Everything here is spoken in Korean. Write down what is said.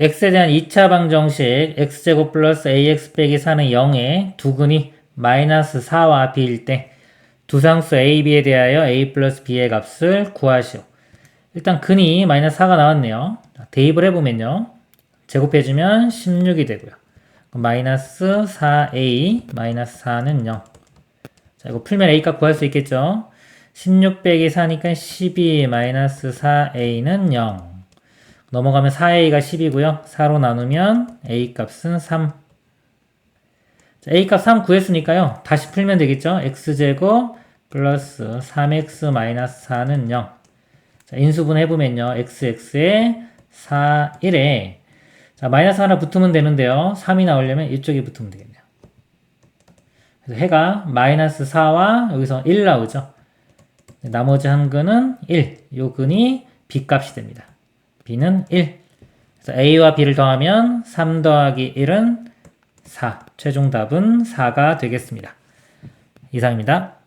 x에 대한 2차 방정식 x제곱 플러스 ax 빼기 4는 0에 두근이 마이너스 4와 b일 때 두상수 a, b에 대하여 a 플러스 b의 값을 구하시오. 일단 근이 마이너스 4가 나왔네요. 자, 대입을 해보면요. 제곱해주면 16이 되고요. 마이너스 4a 마이너스 4는 0. 자, 이거 풀면 a 값 구할 수 있겠죠? 16 빼기 4니까 12 마이너스 4a는 0. 넘어가면 4a가 10이고요. 4로 나누면 a 값은 3. 자, a 값 3 구했으니까요. 다시 풀면 되겠죠? x제곱 플러스 3x 마이너스 4는 0. 자, 인수분 해보면요. xx에 4, 1에 자, 마이너스 하나 붙으면 되는데요. 3이 나오려면 이쪽에 붙으면 되겠네요. 그래서 해가 마이너스 4와 여기서 1 나오죠. 나머지 한 근은 1. 요 근이 b 값이 됩니다. B는 1. 그래서 a와 b를 더하면 3 더하기 1은 4. 최종 답은 4가 되겠습니다. 이상입니다.